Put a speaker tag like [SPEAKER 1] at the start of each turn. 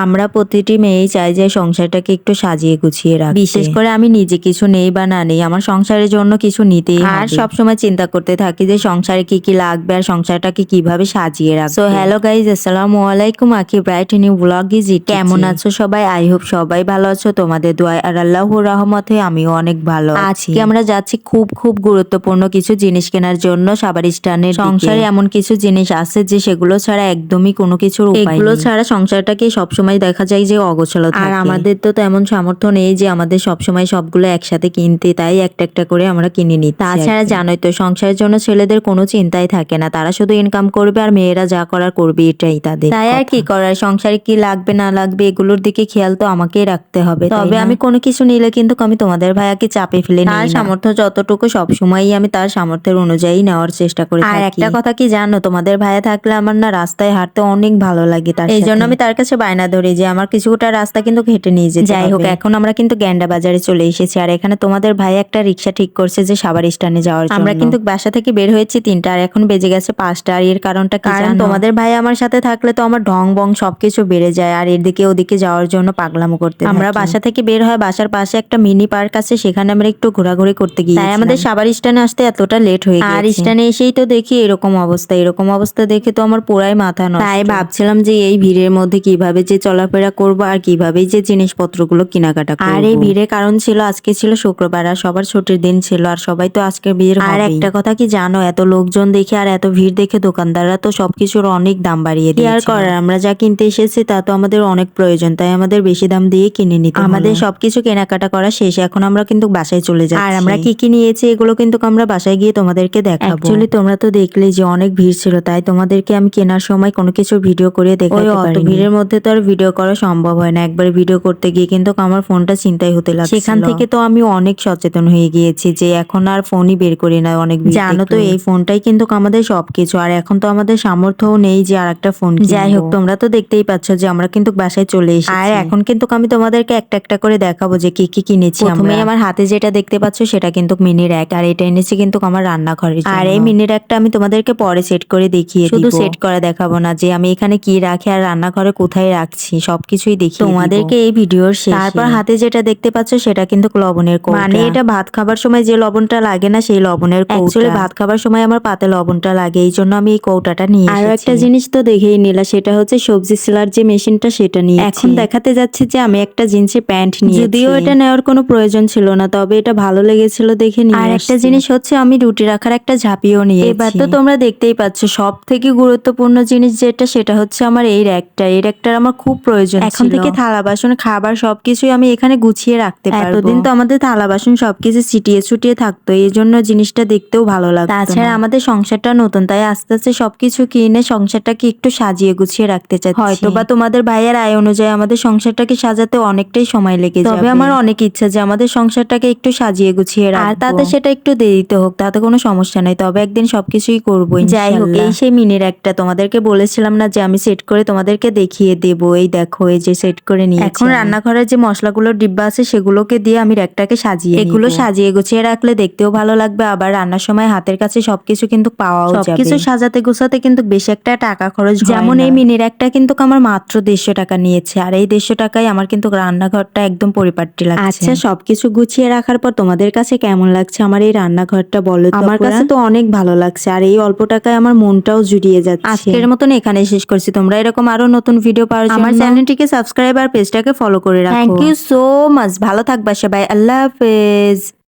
[SPEAKER 1] আমরা প্রতিটি মেয়েই চাই যে সংসারটাকে একটু সাজিয়ে গুছিয়ে রাখ বিশেষ করে আমি নিজে কিছু নেই বা না নেই আমার সংসারের জন্য কিছু নিতেই আর সবসময় চিন্তা করতে থাকি যে সংসারে কি কি লাগবে আর সংসারটাকে কীভাবে সাজিয়ে রাখব। সো হ্যালো গাইজ আসসালামু আলাইকুম। আকি ব্রাইট নিউ ব্লগ ইজ কেমন আছো সবাই? আই হোপ সবাই ভালো আছো। তোমাদের দোয়ায় আর আল্লাহর রহমতে আমিও অনেক ভালো আছি। আজকে আমরা যাচ্ছি খুব খুব গুরুত্বপূর্ণ কিছু জিনিস কেনার জন্য সাবার স্টানের সংসারে এমন কিছু জিনিস আছে যে সেগুলো ছাড়া একদমই কোনো কিছুর উপায় এগুলো ছাড়া সংসারটাকে সবসময় দেখা যায় যে অগোছালো আর আমাদের তো তেমন সামর্থ্য নেই যে আমাদের সবসময় সবগুলো একসাথে কিনতে তাই একটা একটা করে আমরা কিনে নিই তাছাড়া জানোই তো সংসারের জন্য ছেলেদের কোনো চিন্তাই থাকে না। তারা শুধু ইনকাম করবে আর মেয়েরা যা করার করবে এটাই তাদের তাই আর কি করার? সংসারে কি লাগবে না লাগবে এগুলোর দিকে খেয়াল তো আমাকেই রাখতে হবে তবে আমি কোনো কিছু নিলে কিন্তু আমি তোমাদের ভাইয়াকে চাপে ফেলে তার সামর্থ্য যতটুকু সবসময়ই আমি তার সামর্থ্যের অনুযায়ী নেওয়ার চেষ্টা করি আর একটা কথা কি জানো তোমাদের ভাইয়া থাকলে আমার না রাস্তায় হাঁটতে অনেক ভালো লাগে তার এই জন্য আমি তার কাছে বায়না ধরি যে আমার কিছুটা রাস্তা কিন্তু হেঁটে নিয়ে যেতে যাই হোক এখন আমরা কিন্তু গ্যান্ডা বাজারে চলে এসেছি। আর এখানে তোমাদের ভাই একটা রিক্সা ঠিক করছে যে সাবার স্ট্যান্ডে যাওয়ার জন্য। আমরা কিন্তু বাসা থেকে বের হয়েছি তিনটা আর এখন বেজে গেছে পাঁচটা। আর এর কারণটা কারণ তোমাদের ভাই আমার সাথে থাকলে তো আমার ঢং বং সবকিছু বেড়ে যায় আর এদিকে ওদিকে যাওয়ার জন্য পাগলামো করতে আমরা বাসা থেকে বের হয় বাসার পাশে একটা মিনি পার্ক আছে সেখানে আমরা একটু ঘোরাঘুরি করতে গিয়ে তাই আমাদের সাবার স্ট্যান্ডে আসতে এতটা লেট হয়ে গেছে আর স্ট্যান্ডে এসেই তো দেখি এরকম অবস্থা। এরকম অবস্থা দেখে তো আমার পুরাই মাথা নয় তাই ভাবছিলাম যে এই ভিড়ের মধ্যে কীভাবে যে চলাফেরা করব আর কীভাবে যে জিনিসপত্রগুলো কেনাকাটা করব। আর এই ভিড়ের কারণ ছিল আজকে ছিল শুক্রবার আর সবার ছুটির দিন ছিল আর সবাই তো আজকে ভিড় আর একটা কথা কি জানো এত লোকজন দেখে আর এত ভিড় দেখে দোকানদাররা তো সবকিছুর অনেক দাম বাড়িয়ে দিয়ে আর করার আমরা যা কিনতে এসেছি তা তো আমাদের অনেক প্রয়োজন তাই আমাদের বেশি দাম দিয়ে কিনে নিতে আমাদের সবকিছু কেনাকাটা করা শেষ এখন আমরা কিন্তু বাসায় চলে যাই আর আমরা কি কি নিয়েছি এগুলো কিন্তু আমরা বাসায় গিয়ে তোমাদেরকে দেখাবো। অ্যাকচুয়ালি তোমরা তো দেখলে যে অনেক ভিড় ছিল তাই তোমাদেরকে আমি কেনার সময় কোনো কিছু ভিডিও করে দেখাতে পারি ভিড়ের মধ্যে তো আর ভিডিও করা সম্ভব হয় না। একবার ভিডিও করতে গিয়ে কিন্তু আমার ফোনটা চিন্তাই হতে লাগছে সেখান থেকে তো আমি অনেক সচেতন হয়ে গিয়েছি যে এখন আর ফোনই বের করি না অনেক জানো তো এই ফোনটাই কিন্তু আমাদের সবকিছু। আর এখন তো আমাদের সামর্থ্যও নেই যে আর একটা ফোন যাই হোক তোমরা তো দেখতেই পাচ্ছ যে আমরা কিন্তু বাসায় চলে এসেছি। আর এখন কিন্তু আমি তোমাদেরকে একটা একটা করে দেখাবো যে কি কি কিনেছি প্রথমে আমার হাতে যেটা দেখতে পাচ্ছ সেটা কিন্তু মিনি র্যাক আর এটা এনেছি কিন্তু আমার রান্নাঘরে আর এই মিনি র্যাকটা আমি তোমাদেরকে পরে সেট করে দেখিয়ে শুধু সেট করে দেখাবো না যে আমি এখানে কি রাখি আর রান্নাঘরে কোথায় রাখছি। সবকিছুই দেখি তোমাদেরকে এই ভিডিওর শেষে। তারপর হাতে যেটা দেখতে পাচ্ছ সেটা কিন্তু লবণের কৌটা। মানে এটা ভাত খাবার সময় যে লবণটা লাগে না সেই লবণের অ্যাকচুয়ালি ভাত খাবার সময় আমার পাতে লবণটা লাগে এই জন্য আমি এই কৌটাটা নিয়ে আর একটা জিনিস তো দেখেই নিলা সেটা হচ্ছে সবজি সেলার যে মেশিনটা সেটা নিয়ে এখন দেখাতে যাচ্ছে যে আমি একটা জিন্সের প্যান্ট নিয়ে যদিও এটা নেওয়ার কোনো প্রয়োজন ছিল না তবে এটা ভালো লেগেছিল দেখে নিয়ে আর একটা জিনিস হচ্ছে আমি রুটি রাখার একটা ঝাঁপিও নিয়ে এবার তো তোমরা দেখতেই পাচ্ছ সব থেকে গুরুত্বপূর্ণ জিনিস যেটা সেটা হচ্ছে আমার এই র্যাকটা। এই র্যাকটার আমার খুব প্রয়োজন এখন থেকে থালা বাসন খাবার সবকিছুই আমি এখানে গুছিয়ে রাখতে পারব। এতদিন তো আমাদের থালা বাসন সবকিছু ছিটিয়ে ছুটিয়ে থাকতো এই জন্য জিনিসটা দেখতেও ভালো লাগতো তাছাড়া আমাদের সংসারটা নতুন তাই আস্তে আস্তে সবকিছু কিনে সংসারটাকে একটু সাজিয়ে গুছিয়ে রাখতে চাচ্ছি। হয়তো বা তোমাদের ভাইয়ের আয় অনুযায়ী আমাদের সংসারটাকে সাজাতে অনেকটাই সময় লেগে যাবে। তবে আমার অনেক ইচ্ছা যে আমাদের সংসারটাকে একটু সাজিয়ে গুছিয়ে রাখব। আর তাতে সেটা একটু দেরিতে হোক তাতে কোনো সমস্যা নাই তবে একদিন সবকিছুই করব যাই হোক এই সেই মিনির একটা তোমাদেরকে বলেছিলাম না যে আমি সেট করে তোমাদেরকে দেখিয়ে দেবো এই দেখো এই যে সেট করে নিয়ে এখন রান্নাঘরের যে মশলাগুলোর ডিব্বা আছে সেগুলোকে দিয়ে আমি র্যাকটাকে সাজিয়ে এগুলো সাজিয়ে গুছিয়ে রাখলে দেখতেও ভালো লাগবে আবার রান্নার সময় হাতের কাছে সবকিছু কিন্তু পাওয়াও যাবে। সবকিছু সাজাতে গোছাতে কিন্তু বেশি একটা টাকা খরচ যেমন এই মিনির একটা কিন্তু আমার মাত্র দেড়শো টাকা নিয়েছে আর এই দেড়শো টাকায় আমার কিন্তু রান্নাঘরটা একদম পরিপাটি লাগছে। আচ্ছা সবকিছু গুছিয়ে রাখার পর তোমাদের কাছে কেমন লাগছে আমার এই রান্নাঘরটা বলো আমার কাছে তো অনেক ভালো লাগছে আর এই অল্প টাকায় আমার মনটাও জুড়িয়ে যাচ্ছে। আজকের মতন এখানে শেষ করছি তোমরা এরকম আরও নতুন ভিডিও পাওয়ার জন্য আমার চ্যানেলটিকে সাবস্ক্রাইব আর পেজটাকে ফলো করে রাখো। থ্যাংক ইউ সো মাচ ভালো থাকবা সবাই। আল্লাহ হাফেজ।